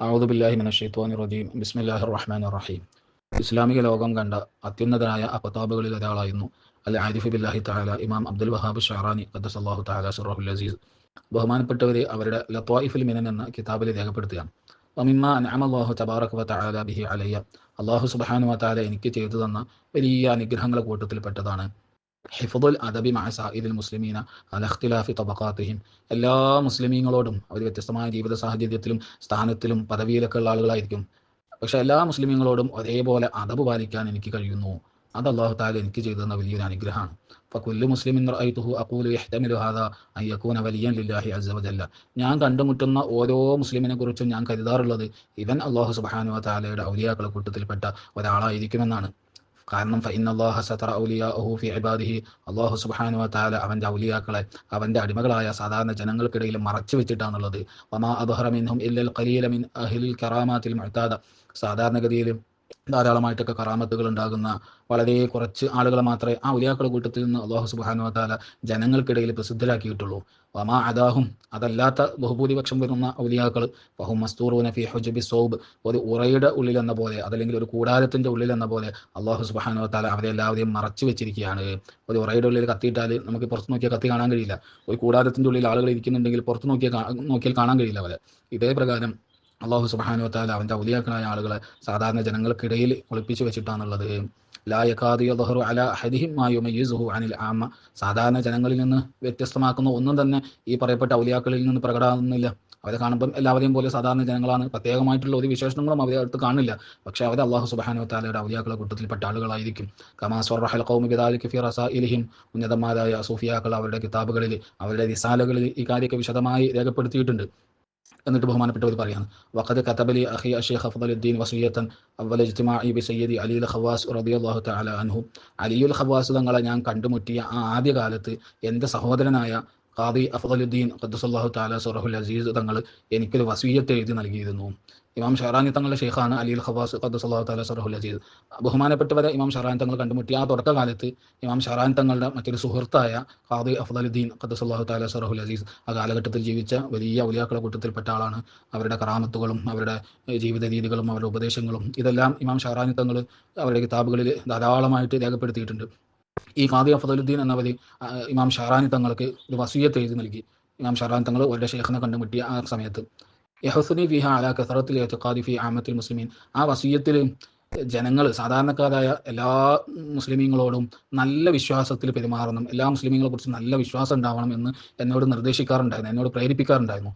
അഊദു ബില്ലാഹി മിനശ് റജീം. ബിസ്മില്ലാഹിർ റഹ്മാനിർ റഹീം. ഇസ്ലാമിക ലോകം കണ്ട അത്യുന്നതനായ അപതാബുകളിൽ ഒരാളായിരുന്നു. അൽ ആരിഫ് ബില്ലാഹി താല ഇമാം അബ്ദുൽ വഹാബ് ഷഹറാനി ഖദ്ദസല്ലാഹു താല സുറഹുൽ അസീസ്. ബഹുമാനപ്പെട്ടവരെ അവരുടെ ലത്വായിഫുൽ മിനൻ എന്ന കിതാബിൽ രേഖപ്പെടുത്തുകയാണ്. വമിമ്മ അൻഅമല്ലാഹു വ ബിഹി അലയ്യ. അല്ലാഹു സുബ്ഹാനഹു താല എനിക്ക് ചെയ്തു തന്ന വലിയ അനുഗ്രഹങ്ങളുടെ കൂട്ടത്തിൽപ്പെട്ടതാണ്. ഹിഫുദുൽ അദബി മഅസാഇദിൽ മുസ്ലിമീന അല തബക്കാത്തിഹിം എല്ലാ മുസ്ലിമീങ്ങളോടും അവർ വ്യത്യസ്തമായ ജീവിത സാഹചര്യത്തിലും സ്ഥാനത്തിലും പദവിയിലൊക്കെ ഉള്ള ആളുകളായിരിക്കും. പക്ഷെ എല്ലാ മുസ്ലിമീങ്ങളോടും ഒരേപോലെ അദബ് പാലിക്കാൻ എനിക്ക് കഴിയുന്നു. അത് അള്ളാഹു താല എനിക്ക് ചെയ്തു തന്ന വലിയൊരു അനുഗ്രഹമാണ്. ഫക്കുല്ലു മുസ്ലിമിൻ മുസ്ലിം അഖൂലു യഹ്തമിലു യകൂന വലിയൻ ലില്ലാഹി ഞാൻ കണ്ടുമുട്ടുന്ന ഓരോ മുസ്ലിമിനെ കുറിച്ചും ഞാൻ കരുതാറുള്ളത് ഇവൻ അള്ളാഹു സുബ്ഹാനഹു താലയുടെ ഔലിയാക്കളെ കൂട്ടത്തിൽപ്പെട്ട ഒരാളായിരിക്കുമെന്നാണ്. കാരണം ഫൈനല്ലാഹ അള്ളാഹ ഔലിയാഹു ഫി അബാദിഹി അള്ളാഹു സുബാനു താല അവന്റെ ഔലിയാക്കളെ അവന്റെ അടിമകളായ സാധാരണ ജനങ്ങൾക്കിടയിൽ മറച്ചു വെച്ചിട്ടാണുള്ളത്. വമാ അബഹറമിൻഹും ഇല്ലൽ ഖലീലമിൻ അഹിൽ കറാമാത്തിൽ മഴത്താത സാധാരണഗതിയിൽ ധാരാളമായിട്ടൊക്കെ കറാമത്തുകൾ ഉണ്ടാകുന്ന വളരെ കുറച്ച് ആളുകളെ മാത്രമേ ആ ഉലിയാക്കളുടെ കൂട്ടത്തിൽ നിന്ന് അള്ളാഹു സുബ്ഹാനഹു താല ജനങ്ങൾക്കിടയിൽ പ്രസിദ്ധരാക്കിയിട്ടുള്ളൂ. വമാ അദാഹും അതല്ലാത്ത ബഹുഭൂരിപക്ഷം വരുന്ന ഔലിയാക്കൾ ബഹു മസ്തൂറൂന ഫി ഹുജബി സൗബ് ഒരു ഉറയുടെ ഉള്ളിൽ എന്ന പോലെ അതല്ലെങ്കിൽ ഒരു കൂടാരത്തിന്റെ ഉള്ളിൽ എന്ന പോലെ അള്ളാഹു സുബ്ഹാനഹു താല അവരെ എല്ലാവരെയും മറച്ചു വെച്ചിരിക്കുകയാണ്. ഒരു ഉറയുടെ ഉള്ളിൽ കത്തിയിട്ടാൽ നമുക്ക് പുറത്ത് നോക്കിയാൽ കത്തി കാണാൻ കഴിയില്ല. ഒരു കൂടാരത്തിന്റെ ഉള്ളിൽ ആളുകൾ ഇരിക്കുന്നുണ്ടെങ്കിൽ പുറത്ത് നോക്കിയാൽ നോക്കിയാൽ കാണാൻ കഴിയില്ല അവരെ. ഇതേ പ്രകാരം അള്ളാഹു സുബ്ഹാനഹു താല അവന്റെ ഔലിയാക്കളായ ആളുകളെ സാധാരണ ജനങ്ങൾക്കിടയിൽ ഒളിപ്പിച്ചു വെച്ചിട്ടാണുള്ളത്. ലാ യകാദു യദ്ഹറു അല യുമയ്യിസുഹു അനിൽ ആമ. സാധാരണ ജനങ്ങളിൽ നിന്ന് വ്യത്യസ്തമാക്കുന്ന ഒന്നും തന്നെ ഈ പറയപ്പെട്ട ഔലിയാക്കളിൽ നിന്ന് പ്രകടമാകുന്നില്ല അവരെ കാണുമ്പം എല്ലാവരെയും പോലെ സാധാരണ ജനങ്ങളാണ്. പ്രത്യേകമായിട്ടുള്ള ഒരു വിശേഷണങ്ങളും അവരെ അടുത്ത് കാണില്ല. പക്ഷേ അവർ അള്ളാഹു സുബ്ഹാനഹു താലയുടെ ഔലിയാക്കളെ കൂട്ടത്തിൽപ്പെട്ട ആളുകളായിരിക്കും. കമാ കൗമി ഖൗമി ബിദാലിക ഫി റസായിലിഹിം ഉന്നതന്മാരായ സൂഫിയാക്കൾ അവരുടെ കിതാബുകളിൽ അവരുടെ റിസാലകളിൽ ഈ കാര്യമൊക്കെ വിശദമായി രേഖപ്പെടുത്തിയിട്ടുണ്ട്. എന്നിട്ട് ബഹുമാനപ്പെട്ടവർ പറയാണ്. വഖദ് കതബലി അഹി അഷേഖ് അഫ്ദലുദ്ദീൻ വസിയത്തൻ അവൽ ഇജ്തിമാഇ ബി സയ്യിദി അലിൽ ഖവാസ് റളിയല്ലാഹു തആല അൻഹു. അലിയുൽ ഖവാസ് തങ്ങളെ ഞാൻ കണ്ടുമുട്ടിയ ആ ആദ്യ കാലത്ത് എന്റെ സഹോദരനായ ഖാദി അഫദലുദ്ദീൻ ഖദ്ദസല്ലാഹു താല സുറഹുൽ അസീസ് തങ്ങൾ എനിക്കൊരു വസീയത്ത് എഴുതി നൽകിയിരുന്നു. ഇമാം ഷഹറാനി തങ്ങളുടെ ഷെയ്ഖാണ് അലിൽ ഖവാസ് ഖദ്ദസല്ലാഹു താല സുറഹുൽ അസീസ്. ബഹുമാനപ്പെട്ടവരെ ഇമാം ഷഹറാൻ തങ്ങൾ കണ്ടുമുട്ടി. ആ തുടക്കകാലത്ത് ഇമാം ഷഹറാൻ തങ്ങളുടെ മറ്റൊരു സുഹൃത്തായ ഖാദി അഫദലുദ്ദീൻ ഖദ്ദസല്ലാഹു താല സുറഹുൽ അസീസ് ആ കാലഘട്ടത്തിൽ ജീവിച്ച വലിയ ഉലിയാക്കളെ കൂട്ടത്തിൽപ്പെട്ട ആളാണ്. അവരുടെ കറാമത്തുകളും അവരുടെ ജീവിത രീതികളും അവരുടെ ഉപദേശങ്ങളും ഇതെല്ലാം ഇമാം ഷഹറാനി തങ്ങൾ അവരുടെ കിതാബുകളിൽ ധാരാളമായിട്ട് രേഖപ്പെടുത്തിയിട്ടുണ്ട്. ഈ ഖാദി അഫദലുദ്ദീൻ എന്നവർ ഇമാം ഷഹറാനി തങ്ങൾക്ക് ഒരു വസീയത്ത് എഴുതി നൽകി. ഇമാം ഷാറാൻ തങ്ങൾ ഒരു ഷെയ്ഖിനെ കണ്ടുമുട്ടിയ ആ സമയത്ത് യഹസുനി ഫിഹ അല കസറത്തിൽ എത്തിഖാദി ഫി ആമത്തിൽ മുസ്ലിമീൻ. ആ വസീയത്തിൽ ജനങ്ങൾ സാധാരണക്കാരായ എല്ലാ മുസ്ലിമീങ്ങളോടും നല്ല വിശ്വാസത്തിൽ പെരുമാറണം എല്ലാ മുസ്ലിമീങ്ങളെ കുറിച്ച് നല്ല വിശ്വാസം ഉണ്ടാവണം എന്ന് എന്നോട് നിർദ്ദേശിക്കാറുണ്ടായിരുന്നു എന്നോട് പ്രേരിപ്പിക്കാറുണ്ടായിരുന്നു.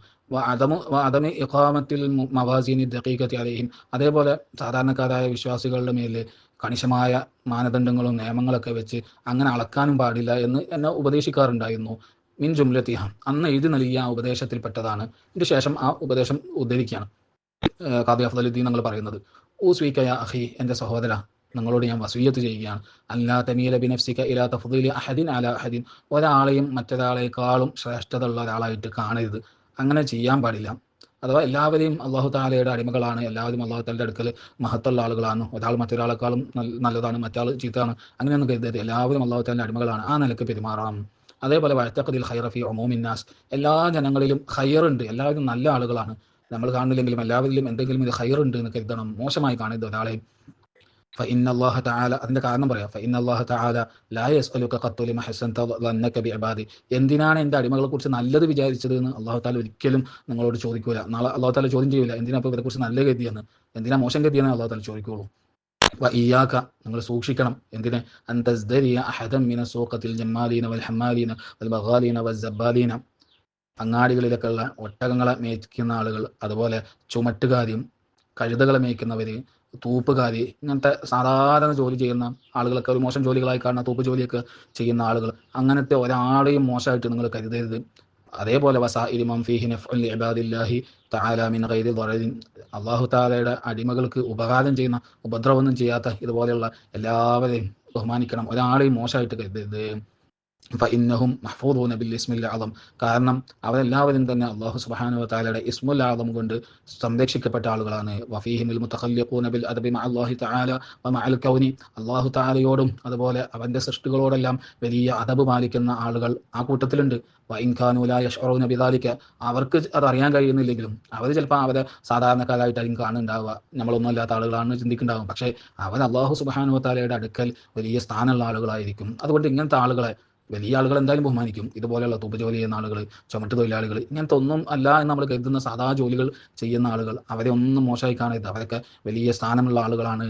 അതമു അതമി ഇഖാമത്തിൽ മവാസീനി ദഖീഖത്തി അലഹിം അതേപോലെ സാധാരണക്കാരായ വിശ്വാസികളുടെ മേൽ കണിശമായ മാനദണ്ഡങ്ങളും നിയമങ്ങളൊക്കെ വെച്ച് അങ്ങനെ അളക്കാനും പാടില്ല എന്ന് എന്നെ ഉപദേശിക്കാറുണ്ടായിരുന്നു. മിൻ ജുംലത്തിഹ. അന്ന് എഴുതി നൽകിയ ആ ഉപദേശത്തിൽപ്പെട്ടതാണ് ഇതിന് ശേഷം ആ ഉപദേശം ഉദ്ധരിക്കുകയാണ്. ഖാദി അഫ്ദലുദ്ദീൻ നമ്മൾ പറയുന്നത്. ഊ സ്വീക്കയ അഹി എന്റെ സഹോദര നിങ്ങളോട് ഞാൻ വസൂയത്ത് ചെയ്യുകയാണ്. അല്ലാ തമീല ബിനഫ്സിക്ക ഇലാ തഫ്ദീലി അഹദിൻ അല അഹദിൻ ഒരാളെയും മറ്റൊരാളെക്കാളും ശ്രേഷ്ഠത ഉള്ള ഒരാളായിട്ട് കാണരുത്. അങ്ങനെ ചെയ്യാൻ പാടില്ല. അഥവാ എല്ലാവരെയും അള്ളാഹു താലയുടെ അടിമകളാണ് എല്ലാവരും അള്ളാഹു താലയുടെ അടുക്കൽ മഹത്തുള്ള ആളുകളാണ് ഒരാൾ മറ്റൊരാളെക്കാളും നല്ലതാണ് മറ്റാൾ ചീത്തയാണ് അങ്ങനെയൊന്നും കരുതരുത്. എല്ലാവരും അള്ളാഹു താലിന്റെ അടിമകളാണ് ആ നിലയ്ക്ക് പെരുമാറാം അതേപോലെ വഴത്തക്കതിൽ ഹൈറഫി ഒമോമിന്നാസ് എല്ലാ ജനങ്ങളിലും ഹയറുണ്ട് എല്ലാവരും നല്ല ആളുകളാണ്. നമ്മൾ കാണുന്നില്ലെങ്കിലും എല്ലാവരിലും എന്തെങ്കിലും ഇത് ഹയറുണ്ട് എന്ന് കരുതണം. മോശമായി കാണരുത് ഒരാളെ. فإن الله تعالى അതിന്റെ കാരണം പറയാം فإن الله تعالى لا يسألك قط لما حسنت ظنك بعبادي എന്തിനാണ് എൻ്റെ അടിമകളെ കുറിച്ച് നല്ലത് വിചാരിച്ചത് എന്ന് അള്ളാഹു താല ഒരിക്കലും നിങ്ങളോട് ചോദിക്കൂല നാളെ അള്ളാഹു താല ചോദ്യം ചെയ്യൂല എന്തിനാ ഇപ്പോൾ ഇവരെ കുറിച്ച് നല്ല ഗതിയെന്ന് എന്തിനാ മോശം ഗതിയെന്ന് അള്ളാഹു താല ചോദിക്കുള്ളൂ ഇയാക്ക നിങ്ങൾ സൂക്ഷിക്കണം എന്തിനെ അന്തസ്ദരിയ അഹദം മിന സൂഖത്തിൽ ജമ്മാലീന വൽ ഹമ്മാലീന വൽ ബഗാലീന വൽ ജബ്ബാലീന അങ്ങാടികളിലൊക്കെ ഉള്ള ഒട്ടകങ്ങളെ മേയ്ക്കുന്ന ആളുകൾ അതുപോലെ ചുമട്ടുകാരിയും കഴുതകളെ മേയ്ക്കുന്നവർ തൂപ്പുകാരി ഇങ്ങനത്തെ സാധാരണ ജോലി ചെയ്യുന്ന ആളുകളൊക്കെ ഒരു മോശം ജോലികളായി കാണുന്ന തൂപ്പ് ജോലിയൊക്കെ ചെയ്യുന്ന ആളുകൾ അങ്ങനത്തെ ഒരാളെയും മോശമായിട്ട് നിങ്ങൾ കരുതരുത്. അതേപോലെ അള്ളാഹു താലയുടെ അടിമകൾക്ക് ഉപകാരം ചെയ്യുന്ന ഉപദ്രവമൊന്നും ചെയ്യാത്ത ഇതുപോലെയുള്ള എല്ലാവരെയും ബഹുമാനിക്കണം. ഒരാളെയും മോശമായിട്ട് കരുതരുത്. ഫഇന്നഹും മഹ്ഫൂദൂന ബിൽ ഇസ്മിൽ അളം കാരണം അവരെല്ലാവരും തന്നെ അള്ളാഹു സുബാനു താലയുടെ ഇസ്മുൽ അളം കൊണ്ട് സംരക്ഷിക്കപ്പെട്ട ആളുകളാണ്. വഫീഹിമിൽ മുതഖല്ലിഖൂന ബിൽ അദബി മഅ അല്ലാഹി തആല വമഅൽ കൗനി. അള്ളാഹു തആലയോടും അതുപോലെ അവന്റെ സൃഷ്ടികളോടെല്ലാം വലിയ അദബ് പാലിക്കുന്ന ആളുകൾ ആ കൂട്ടത്തിലുണ്ട്. വൈൻഖാനൂല യഷ്റൂന ബിദാലിക്ക അവർക്ക് അത് അറിയാൻ കഴിയുന്നില്ലെങ്കിലും അവർ ചിലപ്പോൾ അവരെ സാധാരണക്കാരായിട്ടായിരിക്കും കാണുന്നുണ്ടാവുക. നമ്മളൊന്നും അല്ലാത്ത ആളുകളാണ് ചിന്തിക്കുന്നുണ്ടാവും. പക്ഷേ അവർ അള്ളാഹു സുബാനു താലയുടെ അടുക്കൽ വലിയ സ്ഥാനമുള്ള ആളുകളായിരിക്കും. അതുകൊണ്ട് ഇങ്ങനത്തെ ആളുകളെ വലിയ ആളുകൾ എന്തായാലും ബഹുമാനിക്കും. ഇതുപോലെയുള്ള തുമ്പ് ജോലി ചെയ്യുന്ന ആളുകൾ ചുമട്ട് തൊഴിലാളികൾ ഇങ്ങനത്തെ ഒന്നും അല്ല എന്ന് നമ്മൾ കരുതുന്ന സാധാ ജോലികൾ ചെയ്യുന്ന ആളുകൾ അവരെ ഒന്നും മോശമായി കാണരുത് അവരൊക്കെ വലിയ സ്ഥാനമുള്ള ആളുകളാണ്.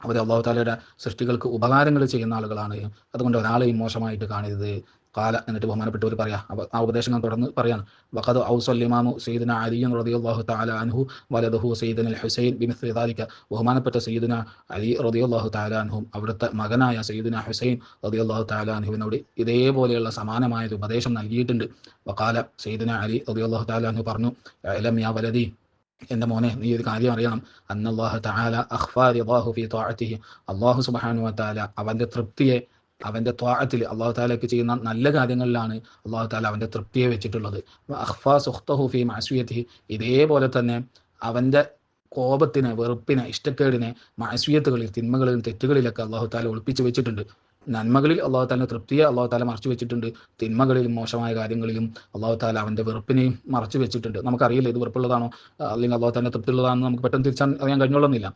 അവർ അള്ളാഹു താലയുടെ സൃഷ്ടികൾക്ക് ഉപകാരങ്ങൾ ചെയ്യുന്ന ആളുകളാണ്. അതുകൊണ്ട് ഒരാളെയും മോശമായിട്ട് കാണരുത്. കാല എന്നിട്ട് ബഹുമാനപ്പെട്ടവർ പറയാം. ആ ഉപദേശങ്ങൾ തുടർന്ന് പറയാണ്. വഖദ് ഔസല്ലിമാമു സയ്യിദുന അലിയൻ റളിയല്ലാഹു തആല അൻഹു വലദഹു സയ്യിദുന അൽ ഹുസൈൻ ബിമിസ്ലി ദാലിക. ബഹുമാനപ്പെട്ട സയ്യിദുന അലി റളിയല്ലാഹു തആല അൻഹും അവിടുത്തെ മകനായ സയ്യിദുന ഹുസൈൻ റളിയല്ലാഹു തആല അൻഹുവിനോട് ഇതേപോലെയുള്ള സമാനമായ ഒരു ഉപദേശം നൽകിയിട്ടുണ്ട്. വഖാല സയ്യിദുന അലി റളിയല്ലാഹു തആല അൻഹു പറഞ്ഞു അലം യാ വലദി എന്റെ മോനെ നീ ഒരു കാര്യം അറിയണം. അന്നല്ലാഹു തആല അഖ്ഫാ റിദാഹു ഫീ ത്വാഅതിഹി അല്ലാഹു സുബ്ഹാനഹു തൃപ്തിയെ അവന്റെ ത്വാഴത്തിൽ അള്ളാഹു താലയ്ക്ക് ചെയ്യുന്ന നല്ല കാര്യങ്ങളിലാണ് അള്ളാഹു താല അവന്റെ തൃപ്തിയെ വെച്ചിട്ടുള്ളത്. അഹ്ഫാ സുഖ്തഹു ഫീ മാസ്വിയത്തിഹി ഇതേപോലെ തന്നെ അവന്റെ കോപത്തിന് വെറുപ്പിന് ഇഷ്ടക്കേടിനെ മാസ്വിയത്തുകളിൽ തിന്മകളിൽ തെറ്റുകളിലൊക്കെ അള്ളാഹു താല ഒളിപ്പിച്ചു വെച്ചിട്ടുണ്ട്. നന്മകളിൽ അള്ളാഹു താലിന് തൃപ്തിയെ അള്ളാഹു താല മറച്ചു വെച്ചിട്ടുണ്ട്. തിന്മകളിലും മോശമായ കാര്യങ്ങളിലും അള്ളാഹു താല അവന്റെ വെറുപ്പിനെയും മറച്ചു വെച്ചിട്ടുണ്ട്. നമുക്കറിയില്ല ഇത് വെറുപ്പുള്ളതാണോ അല്ലെങ്കിൽ അള്ളാഹു താലിന്റെ തൃപ്തിയുള്ളതാണെന്ന് നമുക്ക് പെട്ടെന്ന് തിരിച്ചറിയാൻ കഴിഞ്ഞോളുന്നില്ല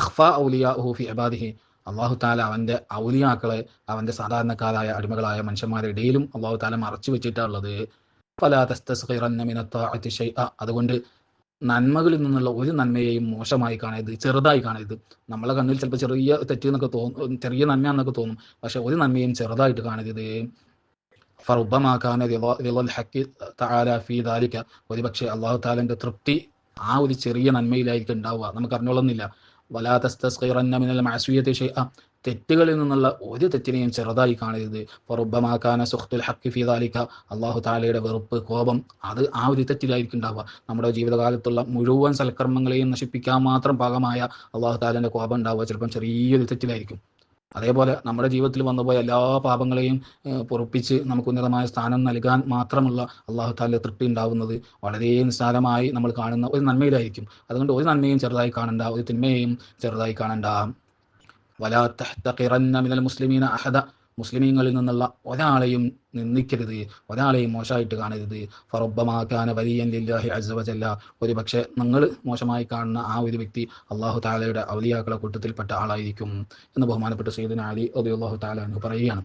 അഹ്ഫ ഔലിയ ഹൂഫി അബാദിഹി അള്ളാഹു താല അവന്റെ ഔലിയാക്കളെ അവന്റെ സാധാരണക്കാരായ അടിമകളായ മനുഷ്യന്മാരുടെ ഇടയിലും അള്ളാഹു താല മറച്ചു വെച്ചിട്ടുള്ളത്. അതുകൊണ്ട് നന്മകളിൽ നിന്നുള്ള ഒരു നന്മയെയും മോശമായി കാണരുത് ചെറുതായി കാണരുത്. നമ്മളെ കണ്ണിൽ ചിലപ്പോൾ ചെറിയ തെറ്റ് എന്നൊക്കെ തോന്നും ചെറിയ നന്മ എന്നൊക്കെ തോന്നും. പക്ഷെ ഒരു നന്മയും ചെറുതായിട്ട് കാണരുത്. ഫറുബമാക്കാൻ ഒരു പക്ഷേ അള്ളാഹു താലന്റെ തൃപ്തി ആ ഒരു ചെറിയ നന്മയിലായിരിക്കും ഉണ്ടാവുക. നമുക്ക് അറിഞ്ഞോളുന്നില്ല മാസുയത്തെ തെറ്റുകളിൽ നിന്നുള്ള ഒരു തെറ്റിനെയും ചെറുതായി കാണരുത്. പൊറുബമാക്കാന സുഹത്തുൽ ഹക്കി ഫിദാലിക്ക അള്ളാഹു താലയുടെ വെറുപ്പ് കോപം അത് ആ ഒരു തെറ്റിലായിരിക്കും ഉണ്ടാവുക. നമ്മുടെ ജീവിതകാലത്തുള്ള മുഴുവൻ സൽക്കർമ്മങ്ങളെയും നശിപ്പിക്കാൻ മാത്രം ഭാഗമായ അള്ളാഹു താലന്റെ കോപം ഉണ്ടാവുക ചിലപ്പം ചെറിയൊരു തെറ്റിലായിരിക്കും. അതേപോലെ നമ്മുടെ ജീവിതത്തിൽ വന്നുപോയ എല്ലാ പാപങ്ങളെയും പൊറുപ്പിച്ച് നമുക്ക് ഉന്നതമായ സ്ഥാനം നൽകാൻ മാത്രമുള്ള അള്ളാഹു താല തൃപ്തി ഉണ്ടാവുന്നത് വളരെ നിസ്സാരമായി നമ്മൾ കാണുന്ന ഒരു നന്മയിലായിരിക്കും. അതുകൊണ്ട് ഒരു നന്മയും ചെറുതായി കാണണ്ട ഒരു തിന്മയെയും ചെറുതായി കാണണ്ട. വലാ തഹ്തഖിറന്ന മിനൽ മുസ്ലിമീന അഹദ മുസ്ലിമീങ്ങളിൽ നിന്നുള്ള ഒരാളെയും നിന്ദിക്കരുത് ഒരാളെയും മോശമായിട്ട് കാണരുത്. ഫറൊബമാക്കാന വലിയൻ ലില്ലാഹി അസവജല്ല ഒരു പക്ഷേ നിങ്ങൾ മോശമായി കാണുന്ന ആ ഒരു വ്യക്തി അള്ളാഹു താലയുടെ ഔലിയാക്കളെ കൂട്ടത്തിൽപ്പെട്ട ആളായിരിക്കും എന്ന് ബഹുമാനപ്പെട്ട സയ്യിദിന അലി അതി അള്ളാഹു താല എന്ന് പറയുകയാണ്.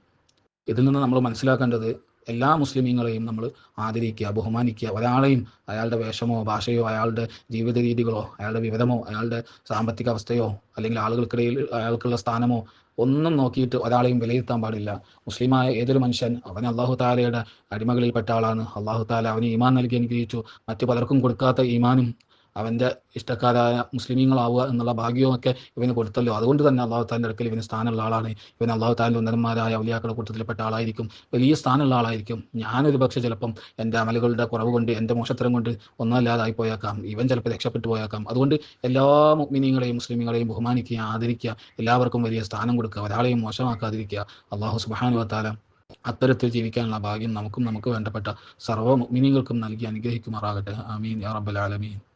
ഇതിൽ നിന്ന് നമ്മൾ മനസ്സിലാക്കേണ്ടത് എല്ലാ മുസ്ലിമീങ്ങളെയും നമ്മൾ ആദരിക്കുക ബഹുമാനിക്കുക. ഒരാളെയും അയാളുടെ വേഷമോ ഭാഷയോ അയാളുടെ ജീവിത രീതികളോ അയാളുടെ വിവരമോ അയാളുടെ സാമ്പത്തിക അവസ്ഥയോ അല്ലെങ്കിൽ ആളുകൾക്കിടയിൽ അയാൾക്കുള്ള സ്ഥാനമോ ഒന്നും നോക്കിയിട്ട് ഒരാളെയും വിലയിരുത്താൻ പാടില്ല. മുസ്ലിമായ ഏതൊരു മനുഷ്യൻ അവൻ അള്ളാഹു താലയുടെ അടിമകളിൽപ്പെട്ട ആളാണ്. അള്ളാഹു താല അവന് ഈമാൻ നൽകി അനുഗ്രഹിച്ചു. മറ്റു പലർക്കും കൊടുക്കാത്ത ഈമാനും അവന്റെ ഇഷ്ടക്കാരായ മുസ്ലിമീങ്ങളാവുക എന്നുള്ള ഭാഗ്യവുമൊക്കെ ഇവന് കൊടുത്തല്ലോ. അതുകൊണ്ട് തന്നെ അള്ളാഹു താലിന്റെ അടുക്കൽ ഇവന് സ്ഥാനമുള്ള ആളാണ്. ഇവൻ അള്ളാഹു താലിന്റെ ഉന്നതന്മാരായ ഔലിയാക്കളുടെ കൂട്ടത്തിൽപ്പെട്ട ആളായിരിക്കും. വലിയ സ്ഥാനമുള്ള ആളായിരിക്കും. ഞാനൊരു പക്ഷേ ചിലപ്പം എന്റെ അമലുകളുടെ കുറവ് കൊണ്ട് എന്റെ മോശത്തരം കൊണ്ട് ഒന്നല്ലാതായി പോയേക്കാം. ഇവൻ ചിലപ്പോൾ രക്ഷപ്പെട്ടു പോയേക്കാം. അതുകൊണ്ട് എല്ലാ മുഗ്മിനീങ്ങളെയും മുസ്ലിമീങ്ങളെയും ബഹുമാനിക്കുക ആദരിക്കുക എല്ലാവർക്കും വലിയ സ്ഥാനം കൊടുക്കുക. ഒരാളെയും മോശമാക്കാതിരിക്കുക. അള്ളാഹു സുബാനു താല അത്തരത്തിൽ ജീവിക്കാനുള്ള ഭാഗ്യം നമുക്കും നമുക്ക് വേണ്ടപ്പെട്ട സർവ മിനിങ്ങൾക്കും നൽകി അനുഗ്രഹിക്കുമാറാകട്ടെ. ആമീൻ. റബ്ബൽ ആലമീൻ.